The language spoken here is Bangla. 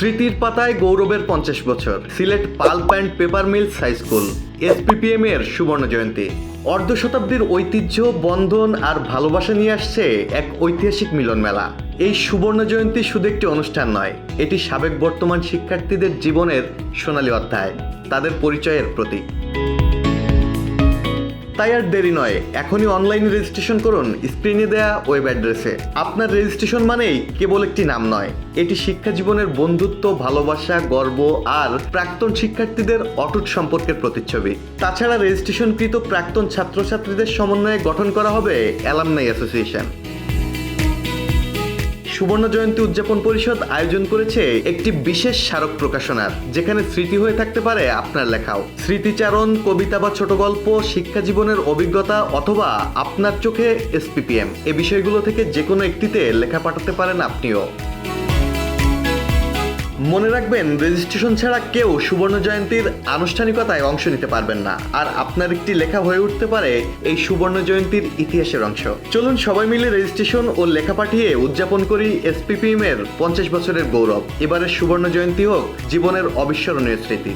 স্মৃতির পাতায় গৌরবের পঞ্চাশ বছর। Sylhet pulp and paper mills high school. SPPM এর সুবর্ণ জয়ন্তী। অর্ধ শতাব্দীর ঐতিহ্য, বন্ধন আর ভালোবাসা নিয়ে আসছে এক ঐতিহাসিক মিলন মেলা। এই সুবর্ণ জয়ন্তী শুধু একটি অনুষ্ঠান নয়, এটি সাবেক বর্তমান শিক্ষার্থীদের জীবনের সোনালী অধ্যায়, তাদের পরিচয়ের প্রতীক। তাই আর দেরি নয়, এখনই অনলাইন রেজিস্ট্রেশন করুন স্ক্রিনে দেয়া ওয়েব অ্যাড্রেসে আপনার রেজিস্ট্রেশন মানেই কেবল একটি নাম নয়, এটি শিক্ষা জীবনের বন্ধুত্ব, ভালোবাসা, গর্ব আর প্রাক্তন শিক্ষার্থীদের অটুট সম্পর্কের প্রতিচ্ছবি। তাছাড়া রেজিস্ট্রেশনকৃত প্রাক্তন ছাত্রছাত্রীদের সমন্বয়ে গঠন করা হবে অ্যালামনাই অ্যাসোসিয়েশন সুবর্ণ জয়ন্তী উদযাপন পরিষদ আয়োজন করেছে একটি বিশেষ স্মারক প্রকাশনার, যেখানে স্মৃতি হয়ে থাকতে পারে আপনার লেখাও। স্মৃতিচারণ, কবিতা বা ছোট গল্প, শিক্ষা জীবনের অভিজ্ঞতা অথবা আপনার চোখে এসপিপিএম এ বিষয়গুলো থেকে যে কোনো একটিতে লেখা পাঠাতে পারেন আপনিও। মনে রাখবেন রেজিস্ট্রেশন ছাড়া কেউ সুবর্ণ জয়ন্তীর আনুষ্ঠানিকতায় অংশ নিতে পারবেন না। আর আপনার একটি লেখা হয়ে উঠতে পারে এই সুবর্ণ জয়ন্তীর ইতিহাসের অংশ। চলুন সবাই মিলে রেজিস্ট্রেশন ও লেখা পাঠিয়ে উদযাপন করি এসপিপিএম এর পঞ্চাশ বছরের গৌরব। এবারের সুবর্ণ জয়ন্তী হোক জীবনের অবিস্মরণীয় স্মৃতি।